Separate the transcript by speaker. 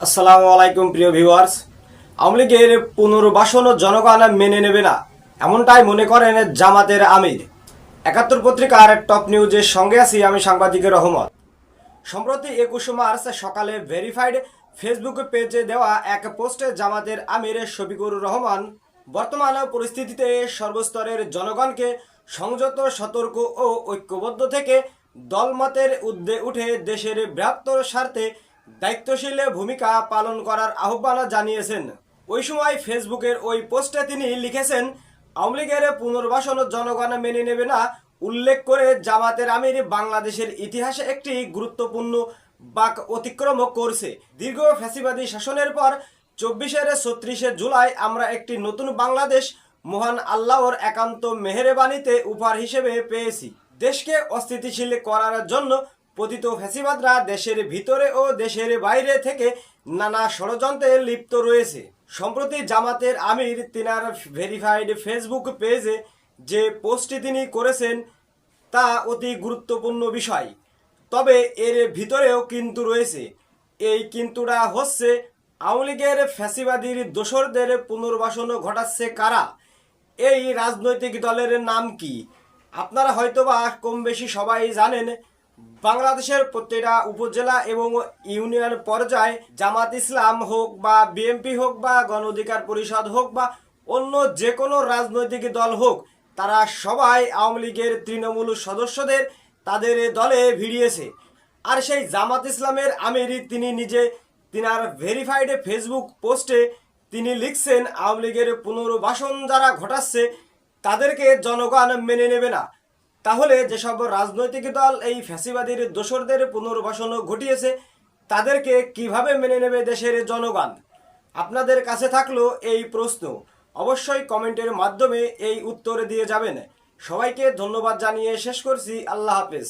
Speaker 1: আসসালামু আলাইকুম, প্রিয় ভিউয়ার্স। আওয়ামী লীগের পুনর্বাসন জনগণ মেনে নেবে না, এমনটাই মনে করেন জামাতের আমির। একাত্তর পত্রিকার টপ নিউজের সঙ্গে আছি আমি সাংবাদিকের রহমত। সম্প্রতি একুশে মার্চ সকালে ভেরিফাইড ফেসবুক পেজে দেওয়া এক পোস্টে জামাতের আমির শফিকুর রহমান, বর্তমান পরিস্থিতিতে সর্বস্তরের জনগণকে সংযত, সতর্ক ও ঐক্যবদ্ধ থেকে দলমতের ঊর্ধ্বে উঠে দেশের বৃহত্তর স্বার্থে দায়িত্বশীল ভূমিকা পালন করার আহ্বান জানিয়েছেন। ওই সময় ফেসবুকের ওই পোস্টে তিনি লিখেছেন, আওয়ামী লীগের পুনর্বাসন জনগণ মেনে নেবে না। উল্লেখ করে জামাতের আমির বাংলাদেশের ইতিহাসে একটি গুরুত্বপূর্ণ বাক অতিক্রম করছে। দীর্ঘ ফ্যাসিবাদী শাসনের পর চব্বিশের ছত্রিশে জুলাই আমরা একটি নতুন বাংলাদেশ মহান আল্লাহর একান্ত মেহেরবানিতে উপহার হিসেবে পেয়েছি। দেশকে অস্থিতিশীল করার জন্য পতিত ফ্যাসিবাদরা দেশের ভিতরে ও দেশের বাইরে থেকে নানা ষড়যন্ত্রে লিপ্ত রয়েছে। সম্প্রতি জামাতের আমির তিনার ভেরিফাইড ফেসবুক পেজে যে পোস্টটি তিনি করেছেন, তা অতি গুরুত্বপূর্ণ বিষয়। তবে এর ভিতরেও কিন্তু রয়েছে। এই কিন্তুটা হচ্ছে আওয়ামী লীগের ফ্যাসিবাদীর দোসরদের পুনর্বাসন ঘটাচ্ছে কারা? এই রাজনৈতিক দলের নাম কি? আপনারা হয়তোবা কম বেশি সবাই জানেন বাংলাদেশের প্রত্যেকটা উপজেলা এবং ইউনিয়ন পর্যায়ে জামাত ইসলাম হোক বা বিএনপি হোক বা গণ অধিকার পরিষদ হোক বা অন্য যে কোনো রাজনৈতিক দল হোক, তারা সবাই আওয়ামী লীগের তৃণমূল সদস্যদের তাদের দলে ভিড়িয়েছে। আর সেই জামাত ইসলামের আমির তিনি নিজে, তিনার ভেরিফাইড ফেসবুক পোস্টে তিনি লিখছেন, আওয়ামী লীগের পুনর্বাসন যারা ঘটাচ্ছে, তাদেরকে জনগণ মেনে নেবে না। তাহলে যেসব রাজনৈতিক দল এই ফ্যাসিবাদীর দোসরদের পুনর্বাসন ঘটিয়েছে, তাদেরকে কীভাবে মেনে নেবে দেশের জনগণ? আপনাদের কাছে থাকল এই প্রশ্ন। অবশ্যই কমেন্টের মাধ্যমে এই উত্তর দিয়ে যাবেন। সবাইকে ধন্যবাদ জানিয়ে শেষ করছি। আল্লাহ হাফেজ।